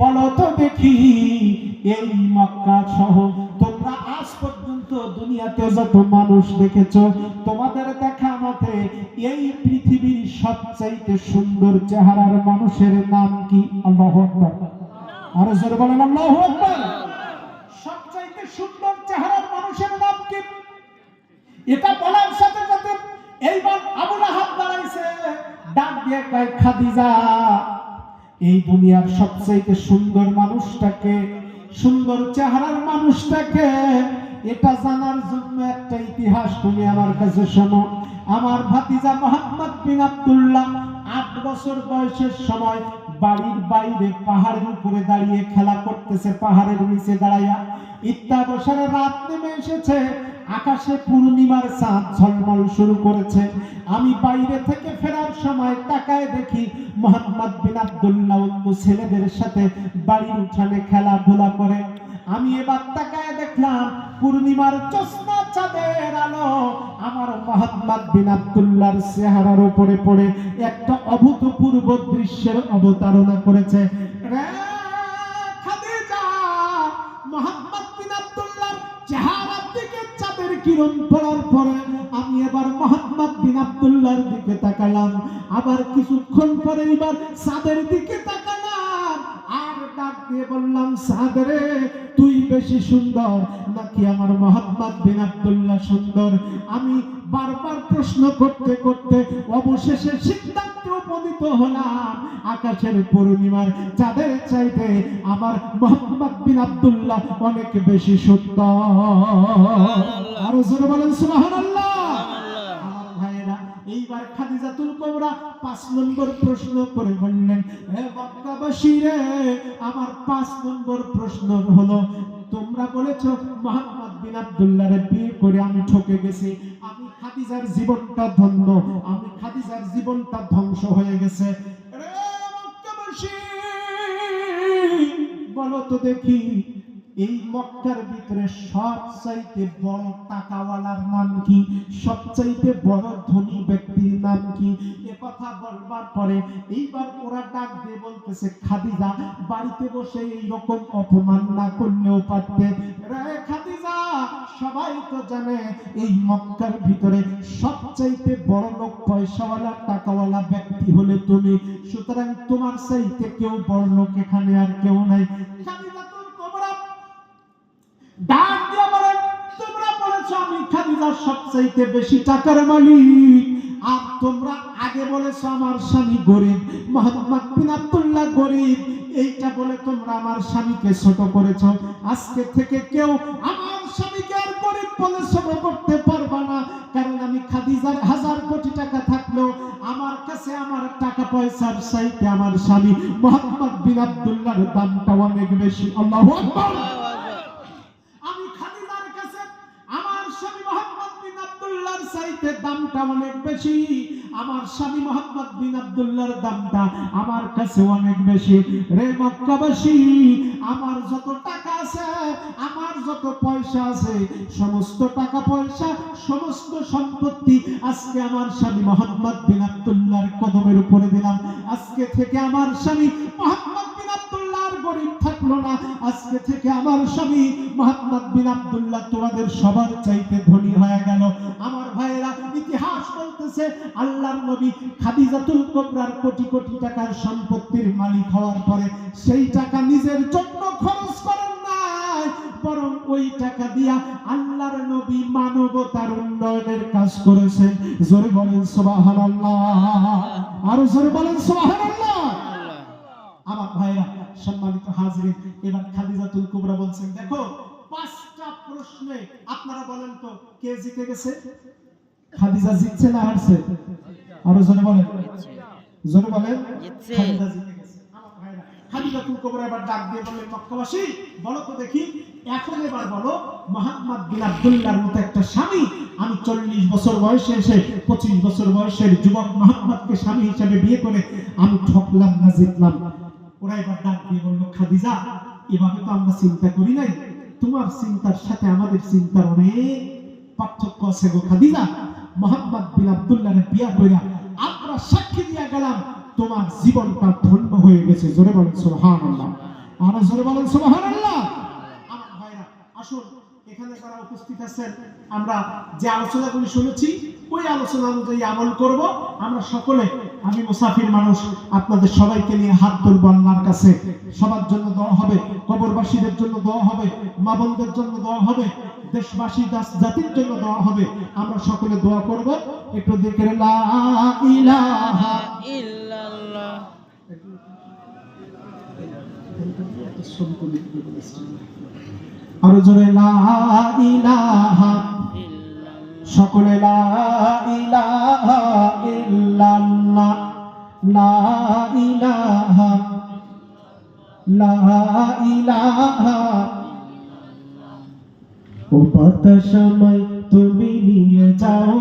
বলো তো দেখি, এই মক্কা সহ তোমরা আজ পর্যন্ত দুনিয়াতে যত মানুষ দেখেছ, তোমাদের দেখা মতে এই পৃথিবীর সবচাইতে সুন্দর চেহারার মানুষের নাম কি? আল্লাহু আরও জোরে বলেন, আল্লাহু সবচাইতে সুন্দর চেহারার মানুষের নাম কি? এটা বলার সাথে সাথে এইবার আবুল আহাব দাঁড়াইছে ডাক দিয়ে কয়, খাদিজা। এই দুনিয়ার সবচাইতে সুন্দর মানুষটাকে, সুন্দর চেহারার মানুষটাকে, এটা জানার জন্য একটা ইতিহাস তুমি আমার কাছে শোনো। আমার ভাতিজা মোহাম্মদ বিন আব্দুল্লাহ আট বছর বয়সের সময় বাড়ির বাইরে পাহাড়ের উপরে দাঁড়িয়ে খেলা করতেছে, পাহাড়ের নিচে দাঁড়াইয়া। ইত্যাবসরে রাত নেমে এসেছে আকাশে পূর্ণিমার চাঁদ ঝলমল শুরু করেছে। আমি বাইরে থেকে ফেরার সময় তাকায় দেখি মোহাম্মদ বিন আব্দুল্লাহ অন্য ছেলেদের সাথে বাড়ির উঠানে খেলাধুলা করে। আমি এবার তাকায় দেখলাম পূর্ণিমার জ্যোৎস্না চাঁদের আলো। আমার মোহাম্মদ বিন আব্দুল্লাহর চেহারার উপরে পড়ে একটা অভূতপূর্ব দৃশ্যের অবতারণা করেছে। মোহাম্মদ বিন আব্দুল্লাহর চেহারার দিকে কিরণ পড়ার পরে আমি এবার মহাত্মা বিন আবদুল্লার দিকে তাকালাম। আবার কিছুক্ষণ পরে এবার সাদের দিকে তাকালাম। আর ডাক দিয়ে বললাম সাদরে তুই বেশি সুন্দর, নাকি আমার মহাত্মা বিন আবদুল্লাহ সুন্দর? আমি বারবার প্রশ্ন করতে করতে অবশেষে সিদ্ধান্তে উপনীত হলাম। আকাশের পূর্ণিমার চাঁদের চাইতে আমার মোহাম্মদ বিন আব্দুল্লাহ অনেক বেশি সুন্দর আরও জোরে বলেন সুবহানাল্লাহ। এইবার খাদিজাতুল পাঁচ নম্বর প্রশ্ন করে বললেন হে মক্কাবাসী রে আমার পাঁচ নম্বর প্রশ্ন হলো তোমরা বলেছ মোহাম্মদ বিন আব্দুল্লাহ রে বিয়ে করে আমি ঠকে গেছি। আমি খাদিজার জীবনটা ধন্য। আমি খাদিজার জীবনটা ধ্বংস হয়ে গেছে। রে মক্কাবাসী বলো তো দেখি, এই মক্কার ভিতরে সবচাইতে বড় টাকাওয়ালার নাম কি? সবচাইতে বড় ধনী ব্যক্তির নাম কি? এ কথা বলবার পরে এইবার ওরা ডাক দিয়ে বলতেছে, খাদিজা, বাড়িতে বসে এই রকম অপমান না করলেও পারতে। সবাই তো জানে এই মক্কার ভিতরে সবচাইতে বড় লোক পয়সাওয়ালা, টাকাওয়ালা ব্যক্তি হলে তুমি। সুতরাং তোমার চাইতে কেউ বড় লোক এখানে আর কেউ নাই। আগে বলেছ আমার স্বামী গরিব আব্দুল্লাহ গরিব। এইটা বলে তোমরা আমার স্বামীকে ছোট করেছ। আজকে থেকে কেউ আমার স্বামীকে আর গরিব বলে ছোট করতে পারবা না। কারণ আমি খাদিজার হাজার কোটি টাকা থাকলেও আমার কাছে আমার টাকা পয়সার চাইতে আমার স্বামী মোহাম্মদ বিন আব্দুল্লাহর দামটা অনেক বেশি। আল্লাহু আমার স্বামী মোহাম্মদ বিন আব্দুল্লাহর চাইতে দামটা অনেক বেশি। আমার স্বামী মোহাম্মদ বিন আব্দুল্লাহর দামটা আমার কাছে অনেক বেশি। রে মক্কাবাসী, আমার যত টাকা আছে, আমার যত পয়সা আছে, সমস্ত টাকা পয়সা, সমস্ত সম্পত্তি আজকে আমার স্বামী মোহাম্মদ বিন আব্দুল্লাহর কদমের উপরে দিলাম। আজকে থেকে আমার স্বামী মোহাম্মদ বিন আব্দুল্লাহ আর গরিব থাকল না। আজকে থেকে আমার স্বামী মোহাম্মদ বিন আব্দুল্লাহ তোমাদের সবার চাইতে ধনী হয়ে গেল। আমার বলতেছে আল্লাহর নবী খাদিজাতুল কোবরার কোটি কোটি টাকার সম্পত্তির মালিক হওয়ার পরে সেই টাকা নিজের জন্য খরচ করেন নাই, বরং ওই টাকা দিয়া আল্লাহর নবী মানবতার উন্নয়নের কাজ করেছেন। জোরে বলেন জোরে বলেন আমার ভাইরা, সম্মানিত এবার খাদিজাতুল বলছেন, দেখো, পাঁচটা প্রশ্নে আপনারা বলেন তো, কে জিতে গেছে? খাদিজা জিতছে না হারছে? আরও জোরে বলেন। জোরে বলেন। খাদিজা জিতে গেছে। আমার কুবরা এবার ডাক দিয়ে বললেন মক্কাবাসী বলো তো দেখি এখন এবার বলো মোহাম্মদ বিন আব্দুল্লাহর মতো একটা স্বামী আমি চল্লিশ বছর বয়সে এসে পঁচিশ বছর বয়সের যুবক মোহাম্মদকে স্বামী হিসেবে বিয়ে করে আমি ঠকলাম না জিতলাম। ওরা এবার ডাক দিয়ে বলল খাদিজা এভাবে তো আমরা চিন্তা করি নাই। তোমার চিন্তার সাথে আমাদের চিন্তার অনেক পার্থক্য আছে গো খাদিজা। মোহাম্মদ বিন আব্দুল্লাহ বিয়া কইরা আমরা সাক্ষী দিয়া গেলাম, তোমার জীবনটা ধন্য হয়ে গেছে। জোরে বলেন সুবহানাল্লাহ। আরও জোরে বলেন সুবহানাল্লাহ। আমার ভাইরা, আসুন, এখানে যারা উপস্থিত আছেন, আমরা যে আলোচনাগুলি শুনেছি, ওই আলোচনা অনুযায়ী আমল করব। আমরা সকলে আমি মুসাফির মানুষ, আপনাদের সবাইকে নিয়ে হাত তুলব আল্লাহর কাছে। সবার জন্য দোয়া হবে, কবরবাসীদের জন্য দোয়া হবে, মা বোনদের জন্য দোয়া হবে, দেশবাসী দাস জাতির জন্য দোয়া হবে। আমরা সকলে দোয়া করব। একটু ইল্লাল্লাহ। আরও জোরে সকলে লা ইলাহা ইল্লাল্লাহ। লা ইলাহা লা ইলাহা। ও বাতাস তুমি নিয়ে যাও।